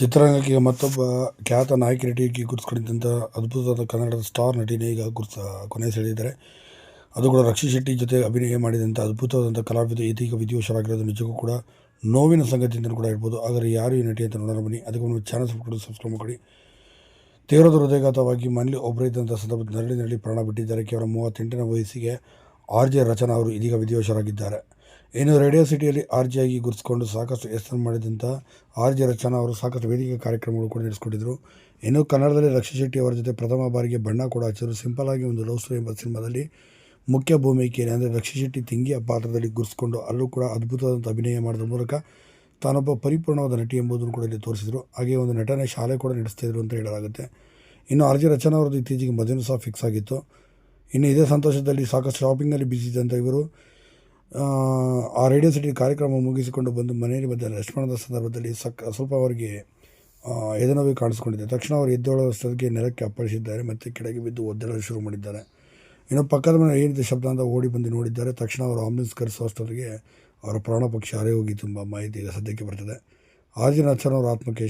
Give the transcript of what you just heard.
ಚಿತ್ರರಂಗಕ್ಕೆ ಮತ್ತೊಬ್ಬ ಖ್ಯಾತ ನಾಯಕಿ ನಟಿಯಾಗಿ ಗುರುತಿಸ್ಕೊಂಡಿದ್ದಂಥ ಅದ್ಭುತವಾದ ಕನ್ನಡದ ಸ್ಟಾರ್ ನಟಿನೇ ಈಗ ಗುರುತ ಕೊನೆ ಸೆಳೆದಿದ್ದಾರೆ. ಅದು ಕೂಡ ರಕ್ಷಿ ಶೆಟ್ಟಿ ಜೊತೆ ಅಭಿನಯ ಮಾಡಿದಂಥ ಅದ್ಭುತವಾದಂಥ ಕಲಾವಿದ, ಇದೀಗ ವಿಧಿವಶರಾಗಿರೋದು ನಿಜಕ್ಕೂ ಕೂಡ ನೋವಿನ ಸಂಗತಿ ಅಂತಲೂ ಕೂಡ ಹೇಳ್ಬೋದು. ಆದರೆ ಯಾರು ಈ ನಟಿ ಅಂತ ನೋಡೋಣ ಬನ್ನಿ. ಅದಕ್ಕೆ ಒಂದು ಚಾನಲ್ ಸಬ್ಸ್ಕ್ರೈಬ್ ಮಾಡಿ ತೀವ್ರದ ಹೃದಯಘಾತವಾಗಿ ಮನೇಲಿ ಒಬ್ಬರೇ ಇದ್ದಂಥ ಸಂದರ್ಭದಲ್ಲಿ ನರಳಿ ಪ್ರಾಣ ಬಿಟ್ಟಿದ್ದಾರೆ. ಕೇವಲ ಮೂವತ್ತೆಂಟನೇ ವಯಸ್ಸಿಗೆ ಆರ್ ಜೆ ರಚನಾ ಅವರು ಇದೀಗ ವಿಧಿವಶರಾಗಿದ್ದಾರೆ ಇನ್ನು ರೇಡಿಯೋ ಸಿಟಿಯಲ್ಲಿ ಆರ್ ಆಗಿ ಗುರುತಿಸಿಕೊಂಡು ಸಾಕಷ್ಟು ಹೆಸರು ಮಾಡಿದಂಥ ಆರ್ ಜಿ ರಚನಾ ಅವರು ಸಾಕಷ್ಟು ವೇದಿಕೆ ಕಾರ್ಯಕ್ರಮಗಳು ಕೂಡ ನಡೆಸಿಕೊಂಡಿದ್ದರು ಇನ್ನು ಕನ್ನಡದಲ್ಲಿ ರಕ್ಷಿತ್ ಶೆಟ್ಟಿ ಅವರ ಜೊತೆ ಪ್ರಥಮ ಬಾರಿಗೆ ಬಣ್ಣ ಕೂಡ ಹಚ್ಚಿದ್ರು. ಸಿಂಪಲ್ ಆಗಿ ಒಂದು ಲವ್ ಸ್ಟೋರಿ ಎಂಬ ಸಿನಿಮಾದಲ್ಲಿ ಮುಖ್ಯ ಭೂಮಿಕೆಯಲ್ಲಿ ಅಂದರೆ ರಕ್ಷಿತ್ ಶೆಟ್ಟಿ ತಂಗಿಯ ಪಾತ್ರದಲ್ಲಿ ಗುರುತಿಸಿಕೊಂಡು ಅಲ್ಲೂ ಕೂಡ ಅದ್ಭುತವಾದಂಥ ಅಭಿನಯ ಮಾಡೋದ್ರ ಮೂಲಕ ತಾನೊಬ್ಬ ಪರಿಪೂರ್ಣವಾದ ನಟಿ ಎಂಬುದನ್ನು ಕೂಡ ಇಲ್ಲಿ ತೋರಿಸಿದರು. ಹಾಗೆ ಒಂದು ನಟನೆ ಶಾಲೆ ಕೂಡ ನಡೆಸ್ತಾಯಿದ್ರು ಅಂತ ಹೇಳಲಾಗುತ್ತೆ. ಇನ್ನು ಆರ್ ಜೆ ರಚನಾ ಅವರದ್ದು ಇತ್ತೀಚೆಗೆ ಮದುವೆ ಸಹ ಫಿಕ್ಸ್ ಆಗಿತ್ತು. ಇನ್ನು ಇದೇ ಸಂತೋಷದಲ್ಲಿ ಸಾಕಷ್ಟು ಶಾಪಿಂಗಲ್ಲಿ ಬಿಸಿದಂಥ ಇವರು ಆ, ರೇಡಿಯೋ ಸಿಟಿ ಕಾರ್ಯಕ್ರಮ ಮುಗಿಸಿಕೊಂಡು ಬಂದು ಮನೆಯಲ್ಲಿ ಬಂದ ರೆಸ್ಟ್ ಸಂದರ್ಭದಲ್ಲಿ ಸಕ್ ಸ್ವಲ್ಪ ಅವರಿಗೆ ಎದೆನೋವಿ ಕಾಣಿಸ್ಕೊಂಡಿದೆ. ತಕ್ಷಣ ಅವರು ಎದ್ದೇಳುವಷ್ಟೊತ್ತಿಗೆ ನೆಲಕ್ಕೆ ಅಪ್ಪಳಿಸಿದ್ದಾರೆ ಮತ್ತು ಕೆಳಗೆ ಬಿದ್ದು ಒದ್ದಾಡಲು ಶುರು ಮಾಡಿದ್ದಾರೆ. ಇನ್ನು ಪಕ್ಕದ ಮನೆ ಏನಿದೆ ಶಬ್ದ ಅಂತ ಓಡಿ ಬಂದು ನೋಡಿದ್ದಾರೆ. ತಕ್ಷಣ ಅವರು ಆಂಬುಲೆನ್ಸ್ ಕರೆಸುವಷ್ಟೊತ್ತಿಗೆ ಅವರ ಪ್ರಾಣ ಪಕ್ಷಿ ಹಾರಿ ಹೋಗಿ ತುಂಬ ಮಾಹಿತಿ ಸದ್ಯಕ್ಕೆ ಬರ್ತದೆ. ಆರ್ ದಿನ ರಚನಾ ಅವರ ಆತ್ಮಕ್ಕೆ